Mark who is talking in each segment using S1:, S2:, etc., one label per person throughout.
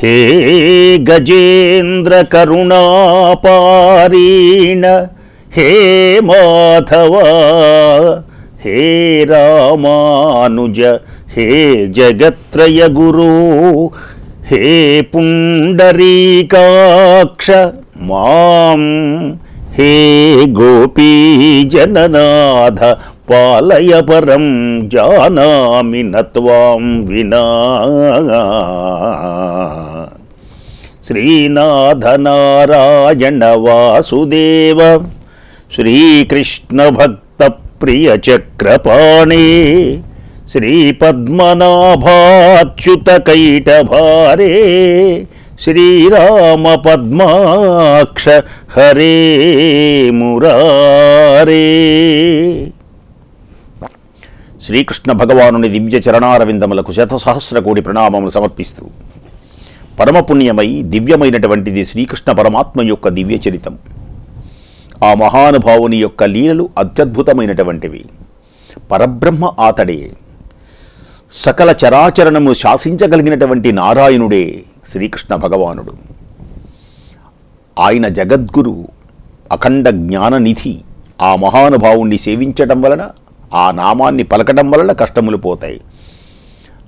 S1: హే గజేంద్ర కరుణాపారీణ హే మాధవ హే రామానుజ హే జగత్రయ గురు హే పుండరీకాక్ష మాం హే గోపీజననాథ పాలయ పరం జానామి నత్వాం వినా. శ్రీనాథనారాయణ వాసుదేవ శ్రీకృష్ణ భక్త ప్రియ చక్రపాణి శ్రీపద్మనాభాచ్యుత కైటభారే శ్రీరామ పద్మాక్ష హరే మురారే. శ్రీకృష్ణ భగవానుని దివ్య చరణారవిందములకు శతసహస్ర కోటి ప్రణామములు సమర్పిస్తూ పరమపుణ్యమై దివ్యమైనటువంటిది శ్రీకృష్ణ పరమాత్మ యొక్క దివ్య చరితం ఆ మహానుభావుని యొక్క లీలలు అత్యద్భుతమైనటువంటివి. పరబ్రహ్మ ఆతడే. సకల చరాచరణము శాసించగలిగినటువంటి నారాయణుడే శ్రీకృష్ణ భగవానుడు. ఆయన జగద్గురు అఖండ జ్ఞాననిధి ఆ మహానుభావుణ్ణి సేవించటం వలన ఆ నామాన్ని పలకడం వలన కష్టములు పోతాయి.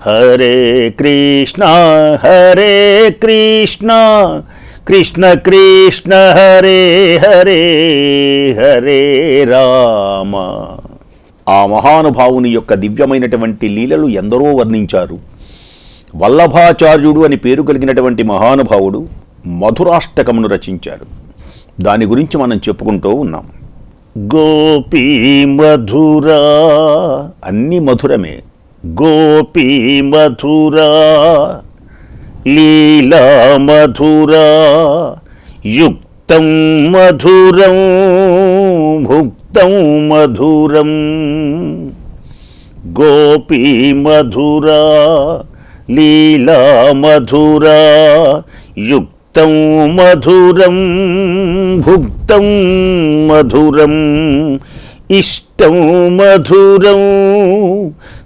S1: హరే కృష్ణ హరే కృష్ణ కృష్ణ కృష్ణ హరే హరే హరే రామ. ఆ మహానుభావుని యొక్క దివ్యమైనటువంటి లీలలు ఎందరో వర్ణించారు. వల్లభాచార్యుడు అని పేరు కలిగినటువంటి మహానుభావుడు మధురాష్టకమును రచించారు. దాని గురించి మనం చెప్పుకుంటూ ఉన్నాం. గోపీ మధురా అన్ని మధురమే. గోపీ మధురా లీలా మధురా యుక్తం మధురం భుక్తం మధురం. గోపీ మధురా లీలా మధురా యుక్తం మధురం భుక్తం మధురం. ఇష్టం మధురం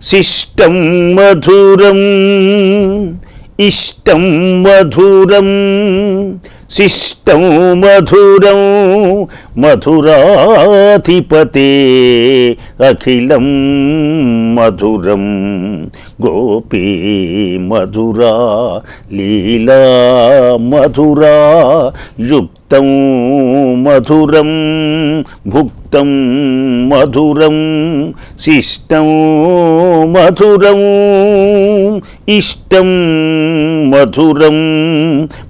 S1: శిష్టం మధురం ఇష్టం మధురం శిష్టం మధురం మధురాధిపతే అఖిలం మధురం. గోపీ మధురా లీలా మధురా యుక్తం మధురం భుక్ శిష్టం మధురం శిష్టం మధురం ఇష్టం మధురం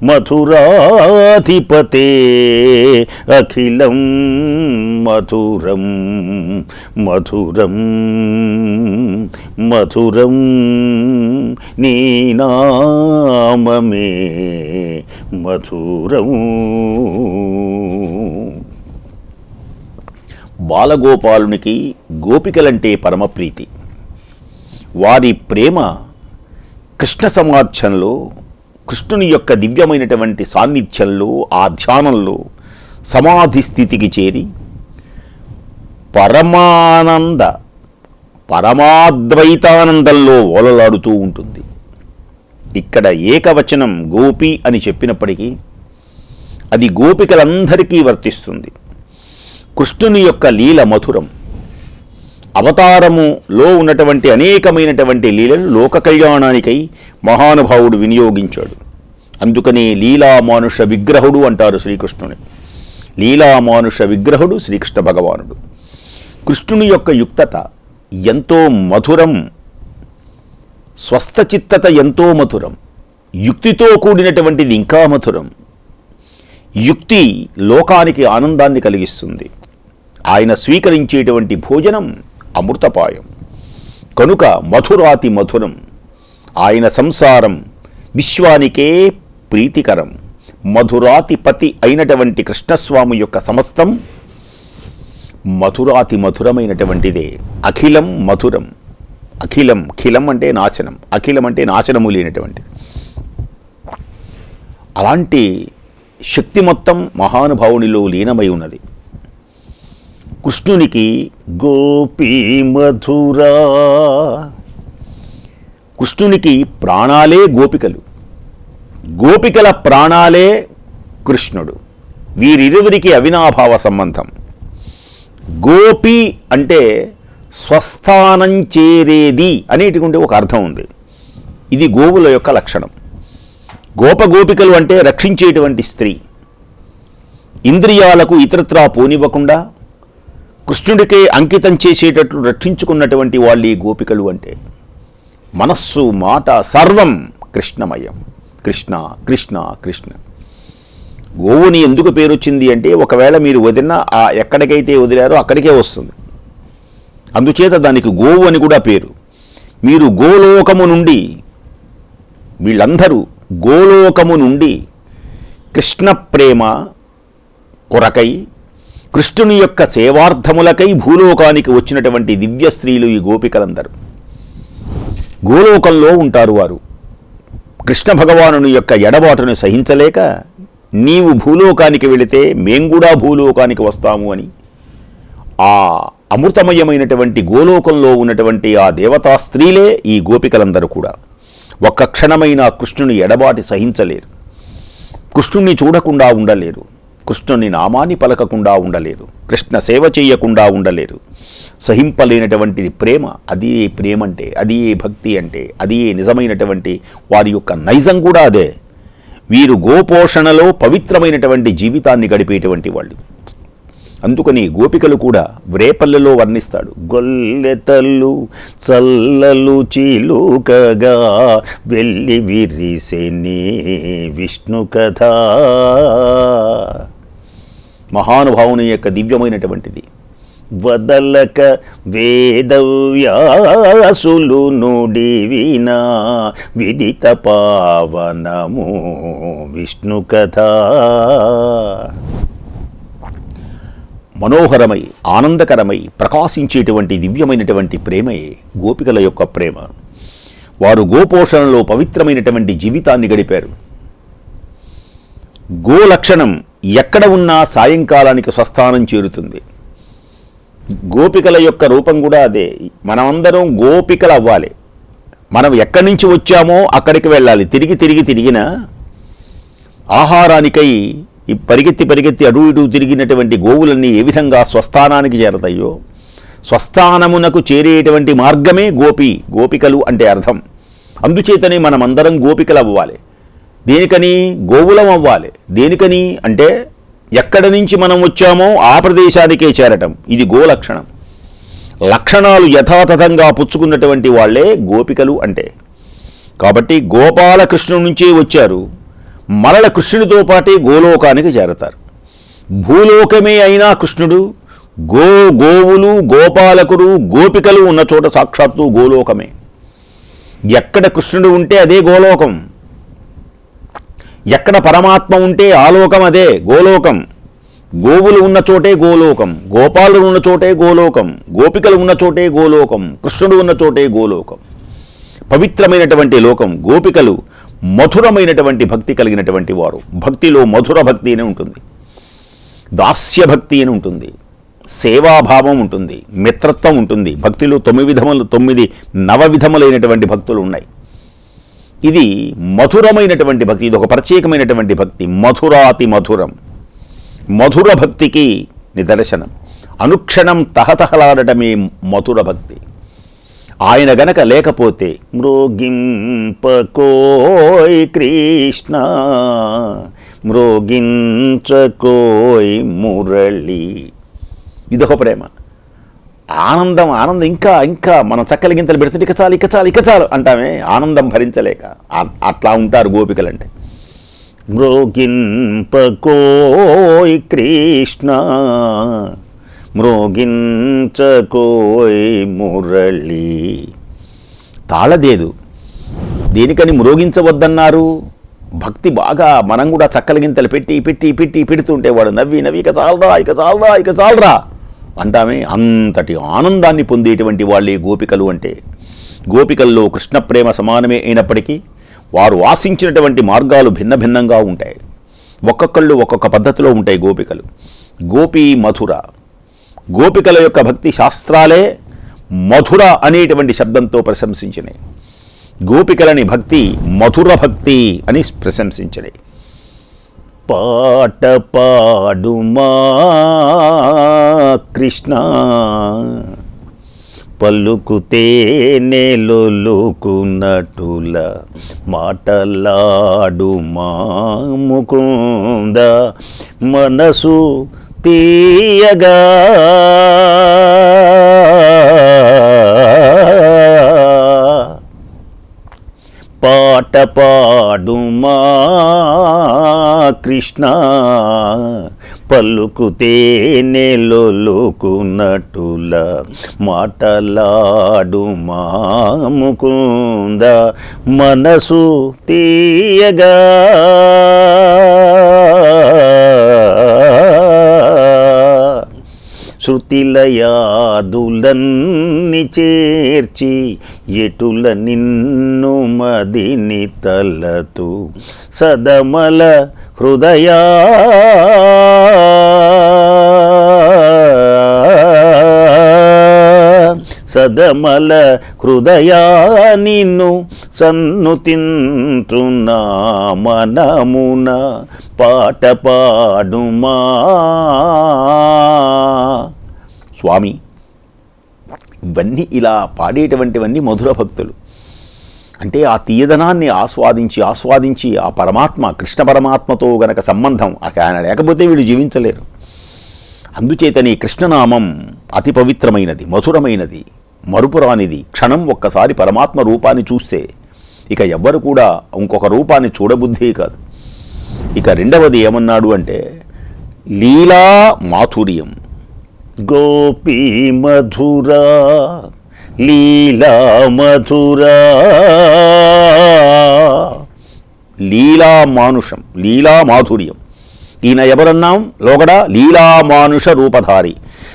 S1: మధురాధిపతే అఖిలం మధురం మధురం మధురం నీనామమే మధురం. బాలగోపాలునికి గోపికలంటే పరమప్రీతి. వారి ప్రేమ కృష్ణ సమాధ్యంలో కృష్ణుని యొక్క దివ్యమైనటువంటి సాన్నిధ్యంలో ఆ ధ్యానంలో సమాధి స్థితికి చేరి పరమానంద పరమాద్వైతానందంలో ఓలలాడుతూ ఉంటుంది. ఇక్కడ ఏకవచనం గోపి అని చెప్పినప్పటికీ అది గోపికలందరికీ వర్తిస్తుంది. కృష్ణుని యొక్క లీల మధురం. అవతారములో ఉన్నటువంటి అనేకమైనటువంటి లీలను లోక కళ్యాణానికై మహానుభావుడు వినియోగించాడు. అందుకనే లీలామానుష విగ్రహుడు అంటారు శ్రీకృష్ణుని. లీలామానుష విగ్రహుడు శ్రీకృష్ణ భగవానుడు. కృష్ణుని యొక్క యుక్తత ఎంతో మధురం. స్వస్థచిత్తత ఎంతో మధురం. యుక్తితో కూడినటువంటిది ఇంకా మధురం. యుక్తి లోకానికి ఆనందాన్ని కలిగిస్తుంది. ఆయన స్వీకరించేటువంటి భోజనం అమృతపాయం. కనుక మధురాతి మధురం. ఆయన సంసారం విశ్వానికే ప్రీతికరం. మధురాతిపతి అయినటువంటి కృష్ణస్వామి యొక్క సమస్తం మధురాతి మధురమైనటువంటిదే. అఖిలం మధురం. అఖిలం ఖిలం అంటే నాశనం. అఖిలం అంటే నాశనము లేనటువంటిది. అలాంటి శక్తి మొత్తం మహానుభావునిలో లీనమై ఉన్నది. కృష్ణునికి గోపీ మధురా. కృష్ణునికి ప్రాణాలే గోపికలు. గోపికల ప్రాణాలే కృష్ణుడు. వీరిరువురికి అవినాభావ సంబంధం. గోపి అంటే స్వస్థానం చేరేది అనేటువంటి ఒక అర్థం ఉంది. ఇది గోవుల యొక్క లక్షణం. గోపగోపికలు అంటే రక్షించేటువంటి స్త్రీ. ఇంద్రియాలకు ఇతరత్రా పోనివ్వకుండా కృష్ణుడికే అంకితం చేసేటట్లు రక్షించుకున్నటువంటి వాళ్ళు ఈ గోపికలు అంటే మనస్సు మాట సర్వం కృష్ణమయం. కృష్ణ కృష్ణ కృష్ణ. గోవుని ఎందుకు పేరు వచ్చింది అంటే ఒకవేళ మీరు వదిలినా ఆ ఎక్కడికైతే వదిలారో అక్కడికే వస్తుంది. అందుచేత దానికి గోవు అని కూడా పేరు. మీరు గోలోకము నుండి వీళ్ళందరూ గోలోకము నుండి కృష్ణ ప్రేమ కొరకై కృష్ణుని యొక్క సేవార్థములకై భూలోకానికి వచ్చినటువంటి దివ్య స్త్రీలు ఈ గోపికలందరూ. గోలోకంలో ఉంటారు వారు. కృష్ణ భగవానుని యొక్క ఎడబాటును సహించలేక నీవు భూలోకానికి వెళితే మేం కూడా భూలోకానికి వస్తాము అని. ఆ అమృతమయమైనటువంటి గోలోకంలో ఉన్నటువంటి ఆ దేవతా స్త్రీలే ఈ గోపికలందరూ కూడా. ఒక్క క్షణమైన కృష్ణుని ఎడబాటి సహించలేరు. కృష్ణుణ్ణి చూడకుండా ఉండలేరు. కృష్ణుని నామాన్ని పలకకుండా ఉండలేరు కృష్ణ సేవ చేయకుండా ఉండలేరు సహింపలేనటువంటిది ప్రేమ అది ఏ ప్రేమ అంటే అది ఏ భక్తి అంటే అది ఏ నిజమైనటువంటి వారి యొక్క నైజం కూడా అదే. వీరు గోపోషణలో పవిత్రమైనటువంటి జీవితాన్ని గడిపేటువంటి వాళ్ళు. అందుకని గోపికలు కూడా వ్రేపల్లెలో వర్ణిస్తాడు. గొల్లెతల్లు చల్లలు చీలుకగా వెళ్ళి విరిసెని విష్ణు కథ. మహానుభావుని యొక్క దివ్యమైనటువంటిది. వదలక వేదవ్యాసులు నుడివినా విదిత పావనము విష్ణు కథ. మనోహరమై ఆనందకరమై ప్రకాశించేటువంటి దివ్యమైనటువంటి ప్రేమే గోపికల యొక్క ప్రేమ. వారు గోపోషణలో పవిత్రమైనటువంటి జీవితాన్ని గడిపారు. గోలక్షణం ఎక్కడ ఉన్నా సాయంకాలానికి స్వస్థానం చేరుతుంది. గోపికల యొక్క రూపం కూడా అదే. మనమందరం గోపికలు అవ్వాలి. మనం ఎక్కడి నుంచి వచ్చామో అక్కడికి వెళ్ళాలి. తిరిగి తిరిగి తిరిగిన ఆహారానికై ఈ పరిగెత్తి పరిగెత్తి అటు ఇటు తిరిగినటువంటి గోవులన్నీ ఏ విధంగా స్వస్థానానికి చేరతాయో స్వస్థానమునకు చేరేటువంటి మార్గమే గోపి గోపికలు అంటే అర్థం. అందుచేతనే మనమందరం గోపికలు అవ్వాలి దేనికని? గోవులం అవ్వాలి దేనికని? అంటే ఎక్కడి నుంచి మనం వచ్చామో ఆ ప్రదేశానికే చేరటం. ఇది గో లక్షణం లక్షణాలు యథాతథంగా పుచ్చుకున్నటువంటి వాళ్ళే గోపికలు అంటే. కాబట్టి గోపాలకృష్ణుడి నుంచే వచ్చారు. మరల కృష్ణుడితో పాటే గోలోకానికి చేరతారు. భూలోకమే అయినా కృష్ణుడు గో గోవులు గోపాలకుడు గోపికలు ఉన్న చోట సాక్షాత్తు గోలోకమే. ఎక్కడ కృష్ణుడు ఉంటే అదే గోలోకం. ఎక్కడ పరమాత్మ ఉంటే ఆలోకం అదే గోలోకం. గోవులు ఉన్న చోటే గోలోకం గోపాలుడు ఉన్న చోటే గోలోకం గోపికలు ఉన్న చోటే గోలోకం కృష్ణుడు ఉన్న చోటే గోలోకం. పవిత్రమైనటువంటి లోకం గోపికలు మధురమైనటువంటి భక్తి కలిగినటువంటి వారు. భక్తిలో మధుర భక్తి అని ఉంటుంది. దాస్య భక్తి అని ఉంటుంది. సేవాభావం ఉంటుంది. మిత్రత్వం ఉంటుంది. భక్తిలో తొమ్మిది విధములు తొమ్మిది నవ విధములైనటువంటి భక్తులు ఉన్నాయి. ఇది మధురమైనటువంటి భక్తి. ఇది ఒక ప్రత్యేకమైనటువంటి భక్తి. మధురాతి మధురం. మధుర భక్తికి నిదర్శనం. అనుక్షణం తహతహలాడటమే మధుర భక్తి. ఆయన గనక లేకపోతే మృగింపకోయ్ కృష్ణ మృగించకోయ్ మురళి. ఇదొక ప్రేమ. ఆనందం ఆనందం ఇంకా ఇంకా మనం చక్కలిగింతలు పెడుతుంటే ఇక చాలు ఇక చాలు ఇక చాలు అంటామే. ఆనందం భరించలేక. అట్లా ఉంటారు గోపికలంటే. మృగింపకోయ్ కృష్ణ మ్రోగించకోయ్ మురళి. తాళదేదు. దేనికని మ్రోగించవద్దన్నారు భక్తి బాగా మనం కూడా చక్కల గింతలు పెట్టి పెట్టి పెట్టి పెడుతుంటే వాడు నవ్వి నవ్వి ఇక చాలరా ఇక చాలరా ఇక చాలరా అంటామే అంతటి ఆనందాన్ని పొందేటువంటి వాళ్ళే గోపికలు అంటే. గోపికల్లో కృష్ణ ప్రేమ సమానమే అయినప్పటికీ వారు ఆశించినటువంటి మార్గాలు భిన్న భిన్నంగా ఉంటాయి. ఒక్కొక్కళ్ళు ఒక్కొక్క పద్ధతిలో ఉంటాయి గోపికలు. గోపి మధుర. గోపికల యొక్క భక్తి శాస్త్రాలే మధుర అనేటువంటి శబ్దంతో ప్రశంసించినాయి గోపికలని భక్తి మధుర భక్తి అని ప్రశంసించడే పాట పాడుమా కృష్ణ? పలుకుతే నెలొలుకున్నటుల మాటలాడుమా ముకుంద? మనసు తీయగా. పాట పాడుమా కృష్ణ పలుకుతే నెలొలుకున్నటుల మాటలాడుమా ముకుంద మనసు తీయగా. శృతిలయాదులన్ని చేర్చి ఎటుల నిన్ను మదిని తలతు సదమల హృదయా? సదమల హృదయా నిన్ను సన్నుతింటున్నా మనమున పాట పాడుమా? స్వామి ఇవన్నీ ఇలా పాడేటువంటివన్నీ మధుర భక్తులు. అంటే ఆ తీయదనాన్ని ఆస్వాదించి ఆస్వాదించి ఆ పరమాత్మ కృష్ణ పరమాత్మతో గనక సంబంధం ఆయన లేకపోతే వీళ్ళు జీవించలేరు. అందుచేతని కృష్ణనామం అతి పవిత్రమైనది మధురమైనది మరుపురానిది. క్షణం ఒక్కసారి పరమాత్మ రూపాన్ని చూస్తే ఇక ఎవ్వరు కూడా ఇంకొక రూపాన్ని చూడబుద్ధి కాదు. ఇక రెండవది ఏమన్నాడు అంటే లీలా మాధుర్యం. గోపీ మధురా లీలా మధురా. లీలా మానుషం లీలా మాధుర్యం. ఈయన ఎవరన్నాం? లోగడ లీలామానుష రూపధారి.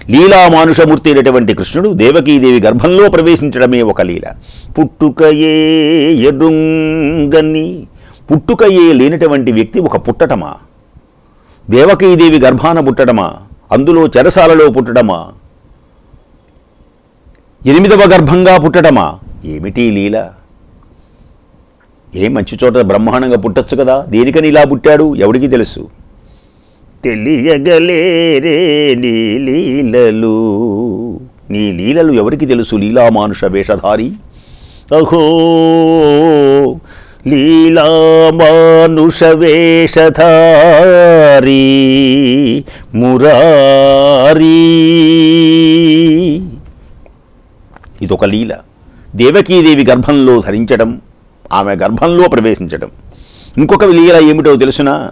S1: లీలామానుషమూర్తి అయినటువంటి కృష్ణుడు దేవకీదేవి గర్భంలో ప్రవేశించడమే ఒక లీల. పుట్టుకయే ఎడుంగని పుట్టుకయే లేనటువంటి వ్యక్తి ఒక పుట్టటమా? దేవకీదేవి గర్భాన పుట్టడమా అందులో చెరసాలలో పుట్టడమా? ఎనిమిదవ గర్భంగా పుట్టడమా? ఏమిటి లీల? ఏ మంచి చోట బ్రహ్మాండంగా పుట్టచ్చు కదా? దేనికని ఇలా పుట్టాడు? ఎవడికి తెలుసు? తెలియగలేరే నీ లీలలు. నీ లీలలు ఎవరికి తెలుసు? లీలామానుష వేషధారి? అహో! లీలామానుషవేషధారీ మురారీ ఇదొక లీల. దేవకీదేవి గర్భంలో ధరించడం ఆమె గర్భంలో ప్రవేశించడం. ఇంకొక లీల ఏమిటో తెలుసునా?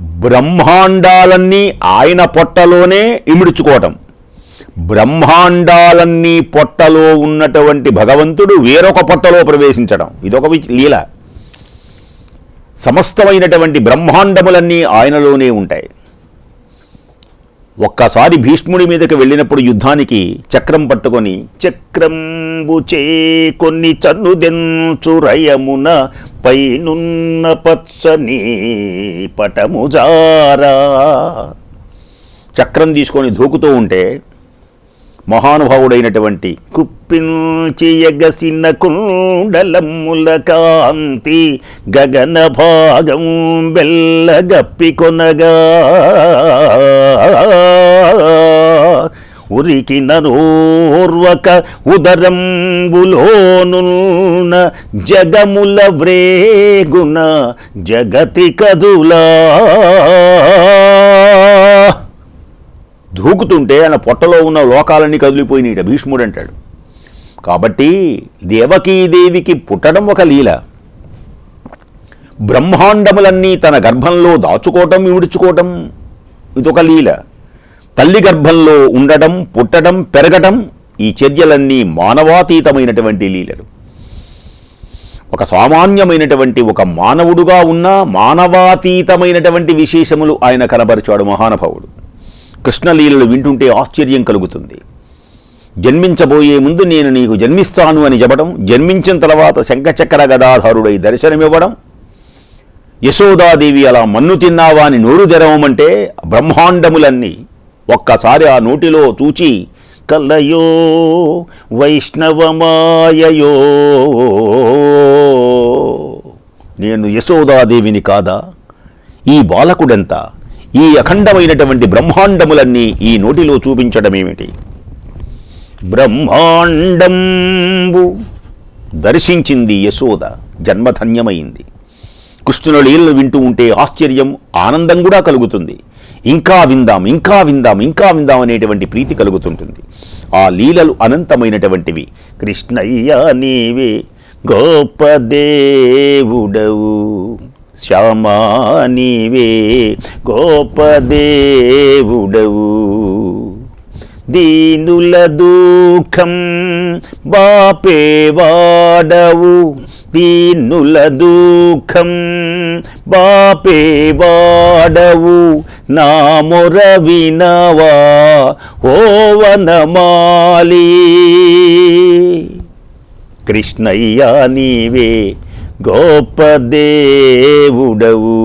S1: బ్రహ్మాండాలన్నీ ఆయన పొట్టలోనే ఇమిడుచుకోవటం. బ్రహ్మాండాలన్నీ పొట్టలో ఉన్నటువంటి భగవంతుడు వేరొక పొట్టలో ప్రవేశించడం. ఇదొక లీల. సమస్తమైనటువంటి బ్రహ్మాండములన్నీ ఆయనలోనే ఉంటాయి. ఒక్కసారి భీష్ముడి మీదకి వెళ్ళినప్పుడు యుద్ధానికి చక్రం పట్టుకొని చక్రంబు చే కొన్ని చన్నుదెంచురయమున పైనున్న పచ్చని పటముజారా చక్రం తీసుకొని దూకుతూ ఉంటే మహానుభావుడైనటువంటి కుప్పించి ఎగసిన కుండలమ్ముల కాంతి గగన భాగం బెల్లగప్పి కొనగా. ఉరికిన నోర్వక ఉదరంబులోనున్న జగముల వ్రేగున జగతి కదులా. దూకుతుంటే ఆయన పొట్టలో ఉన్న లోకాలన్నీ కదిలిపోయినాయిట. భీష్ముడు అంటాడు. కాబట్టి దేవకీదేవికి పుట్టడం ఒక లీల. బ్రహ్మాండములన్నీ తన గర్భంలో దాచుకోవటం విడుచుకోవటం ఇదొక లీల. తల్లి గర్భంలో ఉండడం పుట్టడం పెరగటం ఈ చర్యలన్నీ మానవాతీతమైనటువంటి లీలలు. ఒక సామాన్యమైనటువంటి ఒక మానవుడుగా ఉన్న మానవాతీతమైనటువంటి విశేషములు ఆయన కనబరిచాడు మహానుభావుడు. కృష్ణలీలలు వింటుంటే ఆశ్చర్యం కలుగుతుంది. జన్మించబోయే ముందు నేను నీకు జన్మిస్తాను అని చెప్పడం జన్మించిన తర్వాత శంఖచక్ర గదాధారుడై దర్శనమివ్వడం యశోదాదేవి అలా మన్ను తిన్నావా అని నోరు తెరవమంటే బ్రహ్మాండములన్నీ ఒక్కసారి ఆ నోటిలో చూచి కలయో వైష్ణవమాయయో నేను యశోదాదేవిని కాదా? ఈ బాలకుడెంత? ఈ అఖండమైనటువంటి బ్రహ్మాండములన్నీ ఈ నోటిలో చూపించడమేమిటి? బ్రహ్మాండంబు దర్శించింది యశోద జన్మధన్యమైంది. కృష్ణుల లీలలు వింటూ ఉంటే ఆశ్చర్యం ఆనందం కూడా కలుగుతుంది. ఇంకా విందాం ఇంకా విందాం ఇంకా విందాం అనేటువంటి ప్రీతి కలుగుతుంటుంది. ఆ లీలలు అనంతమైనటువంటివి. కృష్ణయ్య నీవే గోపదేవుడవు శ్యామా నీవే గోపదేవుడవు. దీనుల దుఃఖం బాపేవాడవు దీనుల దుఃఖం బాపేవాడవు నా మొర వినవా ఓ వనమాలి. కృష్ణయ్య నీవే గొప్ప దేవుడవు.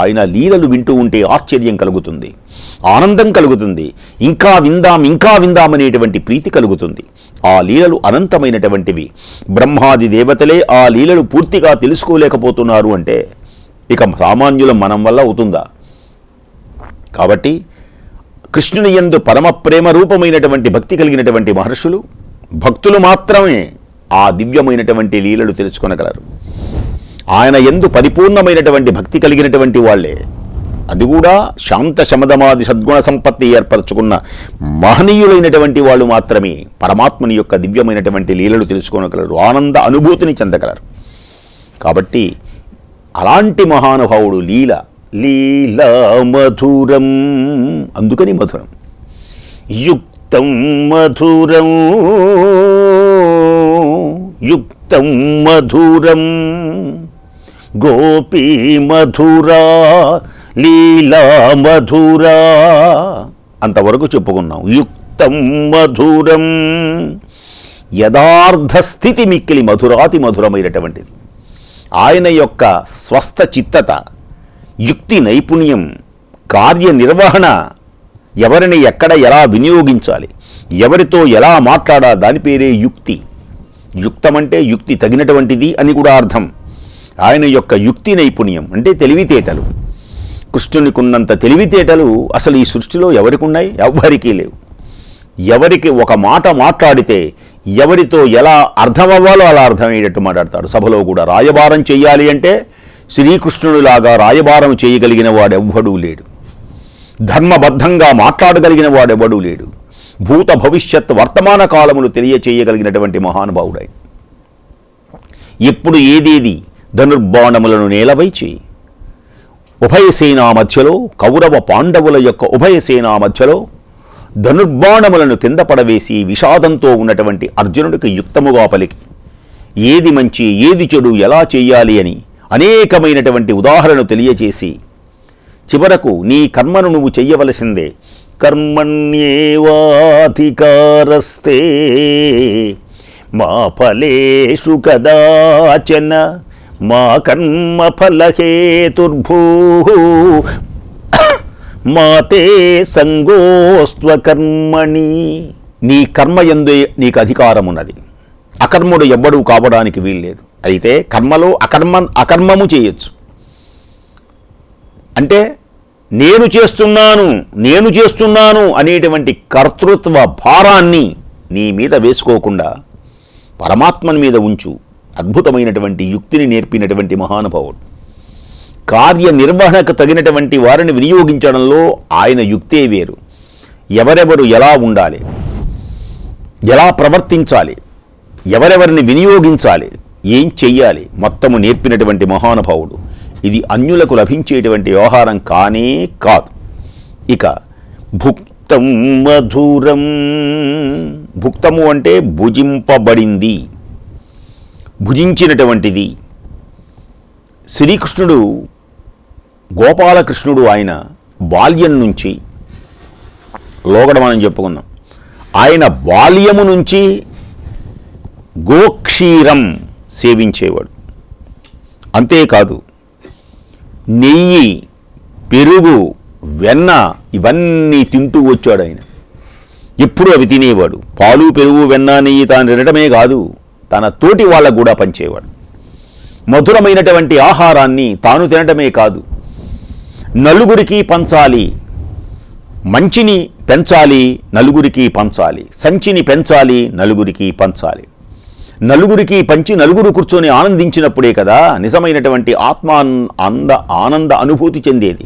S1: ఆయన లీలలు వింటూ ఉంటే ఆశ్చర్యం కలుగుతుంది ఆనందం కలుగుతుంది ఇంకా విందాం ఇంకా విందాం అనేటువంటి ప్రీతి కలుగుతుంది. ఆ లీలలు అనంతమైనటువంటివి. బ్రహ్మాది దేవతలే ఆ లీలలు పూర్తిగా తెలుసుకోలేకపోతున్నారు అంటే ఇక సామాన్యులం మనం వల్ల అవుతుందా? కాబట్టి కృష్ణుని యందు పరమ ప్రేమ రూపమైనటువంటి భక్తి కలిగినటువంటి మహర్షులు భక్తులు మాత్రమే ఆ దివ్యమైనటువంటి లీలలు తెలుసుకొనగలరు. ఆయన ఎందు పరిపూర్ణమైనటువంటి భక్తి కలిగినటువంటి వాళ్ళే. అది కూడా శాంత శమదమాది సద్గుణ సంపత్తి ఏర్పరచుకున్న మహనీయులైనటువంటి వాళ్ళు మాత్రమే పరమాత్మని యొక్క దివ్యమైనటువంటి లీలలు తెలుసుకోనగలరు. ఆనంద అనుభూతిని చెందగలరు. కాబట్టి అలాంటి మహానుభావుడు లీల లీలా మధురం అందుకని మధురం. యుక్తం మధురం. యుక్తం మధురం. గోపీ మధురా లీలా మధురా. అంతవరకు చెప్పుకున్నాం. యుక్తం మధురం. యథార్థ స్థితి మిక్కిలి మధురాతి మధురమైనటువంటిది. ఆయన యొక్క స్వస్థ చిత్తత యుక్తి నైపుణ్యం కార్యనిర్వహణ ఎవరిని ఎక్కడ ఎలా వినియోగించాలి ఎవరితో ఎలా మాట్లాడాలి దాని పేరే యుక్తి. యుక్తమంటే యుక్తి తగినటువంటిది అని కూడా అర్థం. ఆయన యొక్క యుక్తి నైపుణ్యం అంటే తెలివితేటలు. కృష్ణునికున్నంత తెలివితేటలు అసలు ఈ సృష్టిలో ఎవరికి ఉన్నాయి ఎవ్వరికీ లేవు. ఎవరికి ఒక మాట మాట్లాడితే ఎవరితో ఎలా అర్థమవ్వాలో అలా అర్థమయ్యేటట్టు మాట్లాడతాడు. సభలో కూడా రాయబారం చేయాలి అంటే శ్రీకృష్ణుడిలాగా రాయబారం చేయగలిగిన వాడెవ్వడూ లేడు. ధర్మబద్ధంగా మాట్లాడగలిగిన వాడెవ్వడూ లేడు. భూత భవిష్యత్ వర్తమాన కాలములు తెలియచేయగలిగినటువంటి మహానుభావుడై. ఎప్పుడు ఏదేది ధనుర్బాణములను నేలవైచి? ఉభయ సేనా మధ్యలో కౌరవ పాండవుల యొక్క ఉభయ సేనా మధ్యలో ధనుర్బాణములను కింద పడవేసి విషాదంతో ఉన్నటువంటి అర్జునుడికి యుక్తముగా పలికి ఏది మంచి ఏది చెడు ఎలా చేయాలి అని అనేకమైనటువంటి ఉదాహరణ తెలియచేసి చివరకు నీ కర్మను నువ్వు చెయ్యవలసిందే కర్మణ్యేవాధికారస్తే మా ఫలేషు కదాచన మా కర్మ ఫలహేతుర్భూ మాతే సంగోస్త్వకర్మణి నీ కర్మ ఎందే నీకు అధికారం ఉన్నది అకర్ముడు ఎవ్వడు కావడానికి వీల్లేదు. అయితే కర్మలో అకర్మ అకర్మము చేయొచ్చు. అంటే నేను చేస్తున్నాను నేను చేస్తున్నాను అనేటువంటి కర్తృత్వ భారాన్ని నీ మీద వేసుకోకుండా పరమాత్మని మీద ఉంచు. అద్భుతమైనటువంటి యుక్తిని నేర్పినటువంటి మహానుభావుడు. కార్యనిర్వహణకు తగినటువంటి వారిని వినియోగించడంలో ఆయన యుక్తే వేరు. ఎవరెవరు ఎలా ఉండాలి? ఎలా ప్రవర్తించాలి? ఎవరెవరిని వినియోగించాలి? ఏం చెయ్యాలి? మొత్తము నేర్పినటువంటి మహానుభావుడు. ఇది అన్యులకు లభించేటువంటి వ్యవహారం కానే కాదు. ఇక భుక్తం మధురం. భుక్తము అంటే భుజింపబడింది. భుజించినటువంటిది. శ్రీకృష్ణుడు గోపాలకృష్ణుడు ఆయన బాల్యం నుంచి లోగడ మనం చెప్పుకున్నాం. ఆయన బాల్యము నుంచి గోక్షీరం సేవించేవాడు. అంతేకాదు నెయ్యి పెరుగు వెన్న ఇవన్నీ తింటూ వచ్చాడు ఆయన. ఎప్పుడు అవి తినేవాడు. పాలు పెరుగు వెన్న నెయ్యి తాను తినడమే కాదు తన తోటి వాళ్ళకు కూడా పంచేవాడు. మధురమైనటువంటి ఆహారాన్ని తాను తినడమే కాదు నలుగురికి పంచాలి మంచిని పెంచాలి నలుగురికి పంచాలి సంచిని పెంచాలి నలుగురికి పంచాలి. నలుగురికి పంచి నలుగురు కూర్చొని ఆనందించినప్పుడే కదా నిజమైనటువంటి ఆత్మ అంద ఆనంద అనుభూతి చెందేది.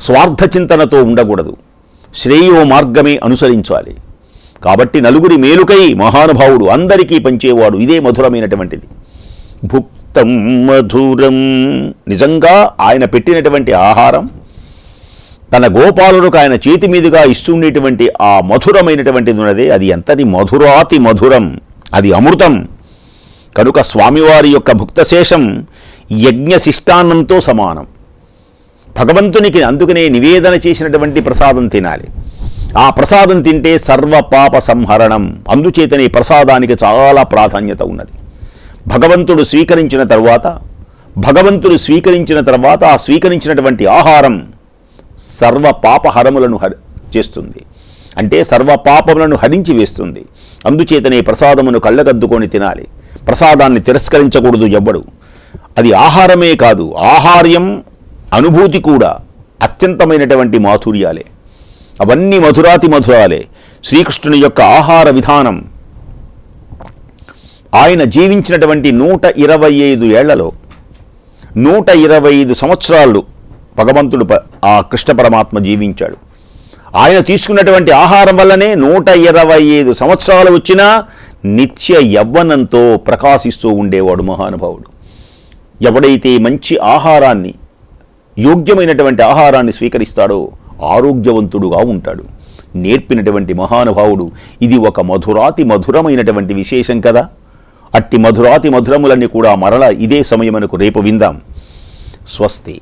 S1: స్వార్థ చింతనతో ఉండకూడదు. శ్రేయో మార్గమే అనుసరించాలి. కాబట్టి నలుగురి మేలుకై మహానుభావుడు అందరికీ పంచేవాడు ఇదే మధురమైనటువంటిది. భుక్తం మధురం. నిజంగా ఆయన పెట్టినటువంటి ఆహారం తన గోపాలుడికి ఆయన చేతి మీదుగా ఇస్తుండేటువంటి ఆ మధురమైనటువంటిది ఉన్నదే. అది ఎంతది మధురాతి మధురం. అది అమృతం. కనుక స్వామివారి యొక్క భుక్తశేషం యజ్ఞశిష్టాన్నంతో సమానం. భగవంతునికి అందుకనే నివేదన చేసినటువంటి ప్రసాదం తినాలి. ఆ ప్రసాదం తింటే సర్వ పాప సంహరణం. అందుచేతనే ప్రసాదానికి చాలా ప్రాధాన్యత ఉన్నది. భగవంతుడు స్వీకరించిన తర్వాత భగవంతుడు స్వీకరించిన తర్వాత ఆ స్వీకరించినటువంటి ఆహారం సర్వ పాపహరములను హ చేస్తుంది. అంటే సర్వ పాపములను హరించి వేస్తుంది. అందుచేతనే ప్రసాదమును కళ్ళగద్దుకొని తినాలి. ప్రసాదాన్ని తిరస్కరించకూడదు ఎవ్వడు. అది ఆహారమే కాదు ఆహార్యం అనుభూతి కూడా అత్యంతమైనటువంటి మాధుర్యాలే. అవన్నీ మధురాతి మధురాలే. శ్రీకృష్ణుని యొక్క ఆహార విధానం. ఆయన జీవించినటువంటి నూట ఇరవై ఐదు ఏళ్ళలో నూట ఇరవై ఐదు సంవత్సరాలు భగవంతుడు ఆ కృష్ణ పరమాత్మ జీవించాడు. ఆయన తీసుకున్నటువంటి ఆహారం వల్లనే నూట ఇరవై ఐదు సంవత్సరాలు వచ్చినా నిత్య యవ్వనంతో ప్రకాశిస్తూ ఉండేవాడు మహానుభావుడు. ఎవడైతే మంచి ఆహారాన్ని యోగ్యమైనటువంటి ఆహారాన్ని స్వీకరిస్తాడో ఆరోగ్యవంతుడుగా ఉంటాడు. నేర్పినటువంటి మహానుభావుడు ఇది ఒక మధురాతి మధురమైనటువంటి విశేషం కదా. అట్టి మధురాతి మధురములన్నీ కూడా మరల ఇదే సమయమునకు రేపు విందాం. స్వస్తి.